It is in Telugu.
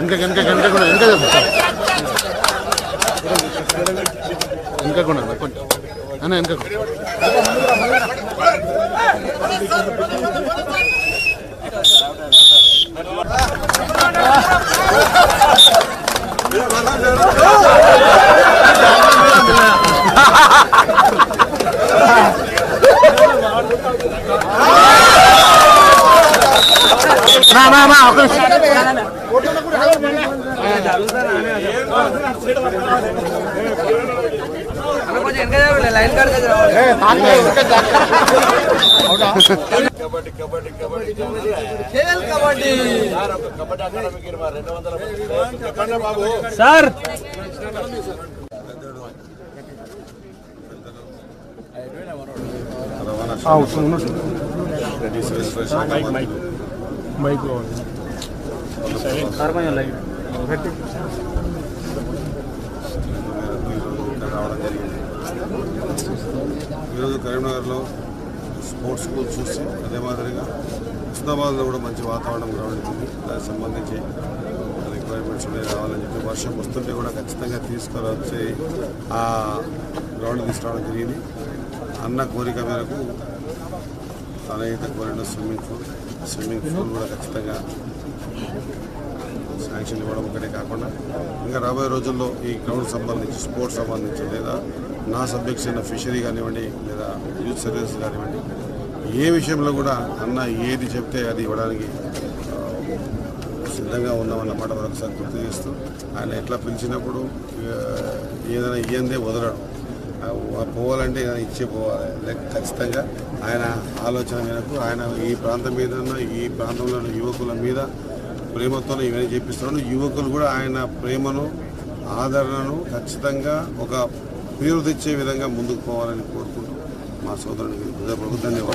ఇంకా ఇంకా ఇంకా కూడా ఇంకా ఇంకా కూడా కొంచెం అన్న ఇంకా కూడా. నా నా నా ఒక నిమిషం. Line card kabaddi kabaddi kabaddi kabaddi sir. ఒక కబడ్డీ అకాడమీకి ఇరవై రెండు వందల చెప్పండి బాబు సార్ రావడం జరిగింది ఈరోజు కరీంనగర్లో స్పోర్ట్స్ స్కూల్ చూసి అదే మాదిరిగా హుస్నాబాద్లో కూడా మంచి వాతావరణం గ్రౌండ్ దానికి సంబంధించి రిక్వైర్మెంట్స్ ఉన్నాయి రావాలని చెప్పి వర్షం వస్తుంటే కూడా ఖచ్చితంగా తీసుకొని వచ్చి ఆ గ్రౌండ్ తీసుకురావడం జరిగింది. అన్న కోరిక మేరకు తనైతే కోరిన స్విమ్మింగ్ పూల్ స్విమ్మింగ్ పూల్ కూడా ఖచ్చితంగా శాంక్షన్ ఇవ్వడం ఒకటే కాకుండా ఇంకా రాబోయే రోజుల్లో ఈ గ్రౌండ్ సంబంధించి స్పోర్ట్స్ సంబంధించి లేదా నా సబ్జెక్ట్స్ అయిన ఫిషరీ కానివ్వండి లేదా యూత్ సర్వీస్ కానివ్వండి ఏ విషయంలో కూడా అన్న ఏది చెప్తే అది ఇవ్వడానికి సిద్ధంగా ఉన్నామన్నమాట మరొకసారి గుర్తు చేస్తూ ఆయన ఎట్లా పిలిచినప్పుడు ఏదైనా ఇయ్యందే వదలడం. పోవాలంటే ఇచ్చే పోవాలి. లేక ఖచ్చితంగా ఆయన ఆలోచన మేరకు ఆయన ఈ ప్రాంతం మీద ఈ ప్రాంతంలో యువకుల మీద ప్రేమతో ఇవన్నీ చేపిస్తున్నాడు. యువకులు కూడా ఆయన ప్రేమను ఆదరణను ఖచ్చితంగా ఒక పేరు తెచ్చే విధంగా ముందుకు పోవాలని కోరుకుంటూ మా సోదరునికి హృదయపూర్వక ధన్యవాదాలు.